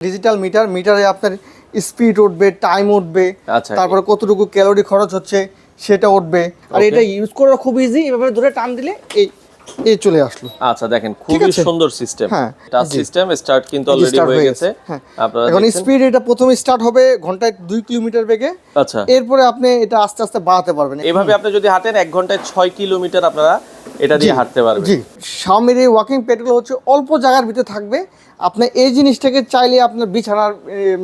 Digital meter মিটারে আপনার speed উঠবে টাইম উঠবে আচ্ছা। তারপরে কতটুকু ক্যালোরি খরচ হচ্ছে সেটা উঠবে। আর এটা ইউজ করা খুব ইজি এভাবে ধরে টান দিলে এই এই চলে আসলো। আচ্ছা দেখেন খুবই সুন্দর সিস্টেম টাচ সিস্টেম স্টার্ট কিন্তু অলরেডি হয়ে গেছে। হ্যাঁ। আপনারা এখন স্পিড এটা প্রথমে স্টার্ট হবে ঘন্টায় দুই কিলোমিটার বেগে। আচ্ছা। এরপরে আপনি এটা আস্তে আস্তে বাড়াতে পারবেন। এভাবে আপনি যদি হাঁটেন এক ঘন্টায় ছয় কিলোমিটার আপনারা এটা দিয়ে হাঁটতে পারবে। জি। শাওমির এই ওয়াকিং প্যাডগুলো হচ্ছে অল্প জায়গার ভিতরে থাকবে। আপনি এই জিনিসটাকে চাইলে আপনার বিছানার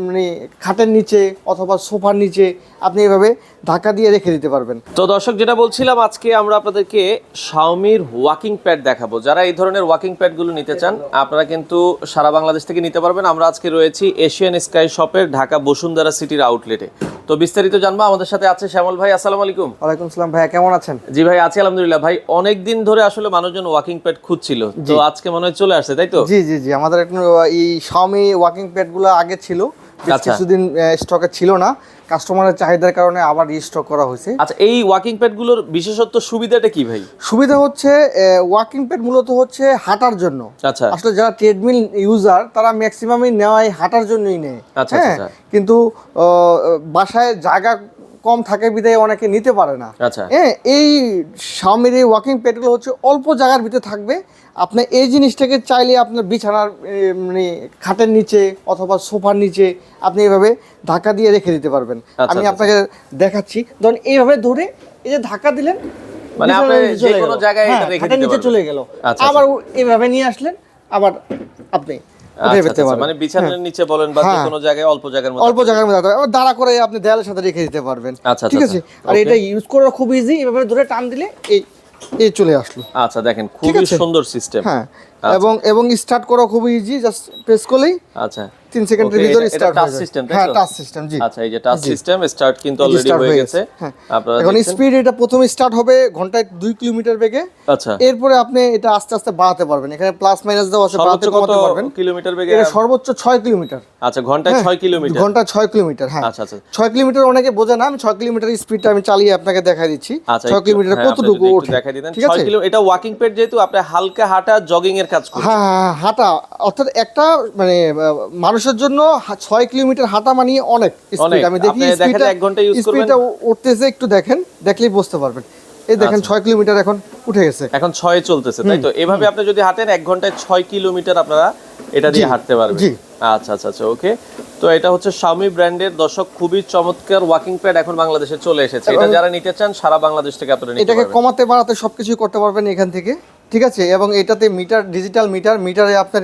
মানে খাটের নিচে অথবা সোফার নিচে আপনি এভাবে ধাক্কা দিয়ে রেখে দিতে পারবেন। তো দর্শক যেটা বলছিলাম আজকে আমরা আপনাদেরকে শাওমির ওয়াকিং প্যাড দেখাবো। যারা এই ধরনের ওয়াকিং প্যাডগুলো নিতে চান আপনারা কিন্তু সারা বাংলাদেশ থেকে নিতে পারবেন। আমরা আজকে রয়েছি এশিয়ান স্কাই শপের ঢাকা বসুন্ধরা সিটির আউটলেটে তো বিস্তারিত জানব আমাদের সাথে আছে শ্যামল ভাই আসসালামু আলাইকুম। ওয়ালাইকুম সালাম ভাইয়া কেমন আছেন? জি ভাই আছি আলহামদুলিল্লাহ। ভাই অনেক দিন ধরে আসলে মানুষজন ওয়াকিং প্যাড খুঁজছিল। তো আজকে মনে হয় চলে আসছে তাই তো? জি জি জি। আমাদের এখন এই শাওমি ওয়াকিং প্যাডগুলো আগে ছিল আচ্ছা। কিছুদিন স্টকে ছিল না। কাস্টমারের চাহিদার কারণে আবার রিস্টক করা হয়েছে। আচ্ছা এই ওয়াকিং প্যাডগুলোর বিশেষত্ব সুবিধাটা কি ভাই? সুবিধা হচ্ছে ওয়াকিং প্যাড মূলত হচ্ছে হাঁটার জন্য। আচ্ছা। আসলে যারা ট্রেডমিল ইউজার তারা ম্যাক্সিমামই নেওয়াই হাঁটার জন্যই নেয়। আচ্ছা, হ্যাঁ? আচ্ছা। কিন্তু বাসায় জায়গা কম থাকে বিধায় অনেকে নিতে পারে না। আচ্ছা। হ্যাঁ এই শাওমির এই ওয়াকিং প্যাডগুলো হচ্ছে অল্প জায়গার ভিতরে থাকবে। আপনি এই জিনিসটাকে চাইলে আপনার বিছানার মানে খাটের নিচে অথবা সোফার নিচে আপনি এভাবে ধাক্কা দিয়ে রেখে দিতে পারবেন। আচ্ছা, আমি আচ্ছা। আপনাকে দেখাচ্ছি। ধরুন এইভাবে ধরে এই যে ধাক্কা দিলেন মানে আপনি যে কোনো জায়গায় এটা হ্যাঁ, রেখে দিতে নিচে চলে গেল। আচ্ছা, আবার এইভাবে নিয়ে আসলেন আবার আপনি উঠে আচ্ছা, পেতে আচ্ছা, পারবেন মানে বিছানার নিচে বলেন বা হ্যাঁ। কোনো জায়গায় অল্প জায়গার মধ্যে অল্প জায়গার মধ্যে আবার দাঁড়া করে আপনি দেয়ালের সাথে রেখে দিতে পারবেন। আচ্ছা, ঠিক আচ্ছা, আছে আর এটা ইউজ করা খুব ইজি এভাবে ধরে টান দিলে এই এই চলে আসলো। আচ্ছা দেখেন খুবই সুন্দর সিস্টেম হ্যাঁ। এবং এবং স্টার্ট করা খুব ইজি জাস্ট প্রেস করলেই আচ্ছা। তিন সেকেন্ডের Okay, ভিতরে স্টার্ট হয়ে system, যায় তাই হ্যাঁ তো? টাচ সিস্টেম জি। আচ্ছা এই যে টাচ সিস্টেম স্টার্ট কিন্তু অলরেডি হয়ে হয়ে গেছে। হ্যাঁ। আপনারা এখন স্পিড এটা প্রথমে স্টার্ট হবে ঘন্টায় দুই কিলোমিটার বেগে। আচ্ছা। এরপরে আপনি এটা আস্তে আস্তে বাড়াতে পারবেন। এখানে প্লাস মাইনাস দেওয়া আছে বাড়াতে কত কমাতে পারবেন। কিলোমিটার বেগে এটা সর্বোচ্চ ছয় কিলোমিটার। আচ্ছা ঘন্টায় ছয় কিলোমিটার। ঘণ্টা ছয় কিলোমিটার হ্যাঁ। আচ্ছা আচ্ছা। ছয় কিলোমিটার অনেকে বোঝে না আমি ছয় কিলোমিটার স্পিডটা আমি চালিয়ে আপনাকে দেখাই দিচ্ছি। আচ্ছা ছয় কিলোমিটার হ্যাঁ, কতটুকু ওঠে? দেখাই দিতেন ঠিক আছে? কিলো এটা ওয়াকিং পেড যেহেতু আপনি হালকা হাঁটা জগিং এর কাজ করছেন হ্যাঁ হ্যাঁ, হ্যাঁ, হাঁটা। অর্থাৎ একটা মানে মানুষের জন্য ছয় কিলোমিটার হাঁটা মানে অনেক স্পিড আমি দেখি স্পিডটা এক ঘণ্টা করবেন? স্পিডটা উঠতেছে একটু দেখেন দেখলেই বুঝতে পারবেন। এই দেখেন আচ্ছা। ছয় কিলোমিটার এখন উঠে গেছে। এখন ছয় চলতেছে তাই তো? এভাবে আপনি যদি হাঁটেন এক ঘন্টায় ছয় কিলোমিটার আপনারা এটা দিয়ে হাঁটতে পারবেন। জি। আচ্ছা আচ্ছা আচ্ছা ওকে। তো এটা হচ্ছে শাওমি ব্র্যান্ডের দর্শক খুবই চমৎকার ওয়াকিং প্যাড এখন বাংলাদেশে চলে এসেছে। এটা যারা নিতে চান সারা বাংলাদেশ থেকে আপনারা নিতে এটাকে কমাতে বাড়াতে সবকিছুই করতে পারবেন এখান থেকে। ঠিক আছে? এবং এটাতে মিটার ডিজিটাল মিটার মিটারে আপনার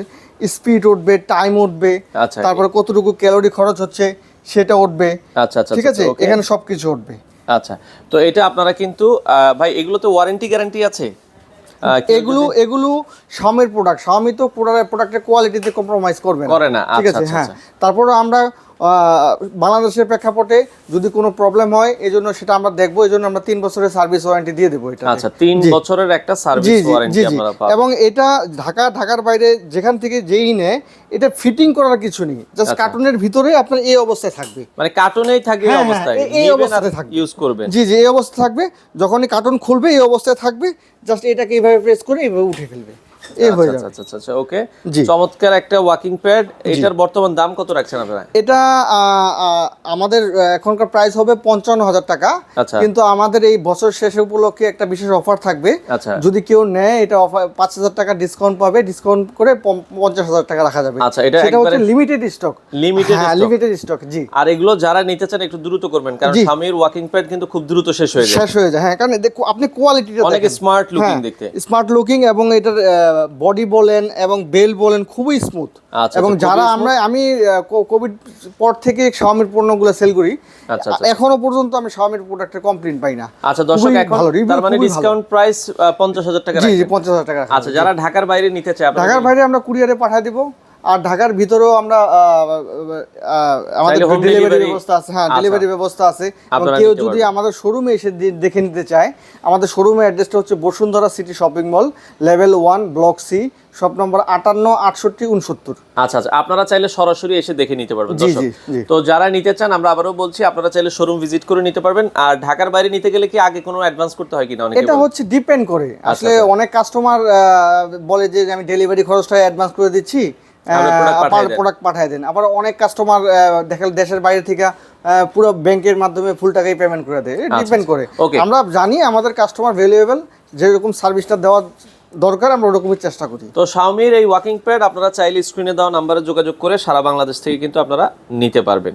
স্পিড উঠবে টাইম উঠবে আচ্ছা তারপরে কতটুকু ক্যালোরি খরচ হচ্ছে সেটা উঠবে আচ্ছা আচ্ছা ঠিক আছে? আচ্ছা, okay। এখানে সবকিছু উঠবে। আচ্ছা তো এটা আপনারা কিন্তু ভাই এগুলোতে ওয়ারেন্টি গ্যারান্টি আছে? এগুলো এগুলো শাওমির প্রোডাক্ট শাওমি তো প্রোডাক্টের কোয়ালিটিতে কম্প্রোমাইজ করবে করে না, ঠিক আচ্ছা, আছে? হ্যাঁ। তারপরে আমরা বাংলাদেশের প্রেক্ষাপটে যদি কোনো প্রবলেম হয় এই জন্য সেটা আমরা দেখব এই জন্য আমরা তিন বছরের সার্ভিস ওয়ারেন্টি দিয়ে দেবো এটা আচ্ছা তিন বছরের একটা সার্ভিস ওয়ারেন্টি আপনারা পাবেন এবং এটা ঢাকা ঢাকার বাইরে যেখান থেকে যেই নেয় এটা ফিটিং করার কিছু নেই। জাস্ট আচ্ছা। কার্টুনের ভিতরে আপনার এই অবস্থায় থাকবে। মানে কার্টুনেই থাকে এই হ্যাঁ, হ্যাঁ, অবস্থায়? এই- এই অবস্থাতে থাকবে। ইউজ করবেন। জি জি এই অবস্থা থাকবে। যখনই কার্টুন খুলবে এই অবস্থায় থাকবে। জাস্ট এটাকে এইভাবে প্রেস করে এইভাবে উঠে ফেলবে। এই হয়ে আচ্ছা যাবে। আচ্ছা আচ্ছা ওকে চমৎকার একটা ওয়াকিং প্যাড এটার বর্তমান দাম কত রাখছেন আপনারা? এটা আমাদের এখনকার প্রাইস হবে পঞ্চান্ন হাজার টাকা। কিন্তু আমাদের এই বছর শেষে উপলক্ষে একটা বিশেষ অফার থাকবে। যদি কেউ নেয় এটা অফার পাঁচ হাজার টাকা ডিসকাউন্ট পাবে। ডিসকাউন্ট করে পঞ্চাশ হাজার টাকা রাখা যাবে। আচ্ছা, এটা হচ্ছে limited stock limited limited stock জি। আর এগুলো যারা নিতে চান একটু দ্রুত করবেন। কারণ। স্বামীর ওয়াকিং প্যাড কিন্তু খুব দ্রুত শেষ হয়ে যায়। শেষ হয়ে যায়। হ্যাঁ কারণ দেখো আপনি কোয়ালিটিটা অনেক স্মার্ট লুকিং দেখতে। স্মার্ট লুকিং এবং এটার বডি বলেন এবং বেল বলেন খুবই স্মুথ আচ্ছা, এবং আচ্ছা, যারা আমরা আমি কোভিড পর থেকে শাওমির পণ্যগুলো সেল করি। আচ্ছা। এখনও পর্যন্ত আমি শাওমির প্রোডাক্টের কমপ্লেন পাই না। আচ্ছা দর্শক এখন তার মানে ডিসকাউন্ট প্রাইস পঞ্চাশ হাজার টাকা জি জি রাখবেন। পঞ্চাশ হাজার টাকা আচ্ছা যারা ঢাকার বাইরে নিতে চায় ঢাকার বাইরে আমরা কুরিয়ারে পাঠিয়ে দিব। আর ঢাকার ভিতরেও আমরা আমাদের ডেলিভারি ব্যবস্থা আছে হ্যাঁ আচ্ছা। ডেলিভারি ব্যবস্থা আছে। কেউ যদি আমাদের শোরুমে এসে দেখে নিতে চায় আমাদের শোরুমের অ্যাড্রেসটা হচ্ছে Bashundhara city shopping mall level one block C shop number আটান্ন আটষট্টি উনসত্তর আচ্ছা আচ্ছা আপনারা চাইলে সরাসরি এসে দেখে নিতে পারবেন। তো যারা নিতে চান আমরা আবারও বলছি আপনারা চাইলে শোরুম ভিজিট করে নিতে পারবেন। আর ঢাকার বাইরে নিতে গেলে কি আগে কোনো অ্যাডভান্স করতে হয় কিনা এটা হচ্ছে ডিপেন্ড করে। আসলে আচ্ছা। অনেক কাস্টমার বলে যে আমি ডেলিভারি খরচটা অ্যাডভান্স করে দিচ্ছি। প্রোডাক্ট পাঠিয়ে দেন। আবার অনেক কাস্টমার দেখেন দেশের বাইরে থেকে পুরো ব্যাংকের মাধ্যমে ফুল টাকাই পেমেন্ট করে দেয়। ডিপেন্ড করে। আচ্ছা, আমরা জানি আমাদের কাস্টমার ভ্যালুয়েবল যেরকম সার্ভিসটা দেওয়া দরকার আমরা ওরকমই চেষ্টা করি। তো শাওমির এই ওয়াকিং প্যাড আপনারা চাইলে স্ক্রিনে দেওয়া নাম্বারে যোগাযোগ করে সারা বাংলাদেশ থেকে কিন্তু আপনারা নিতে পারবেন।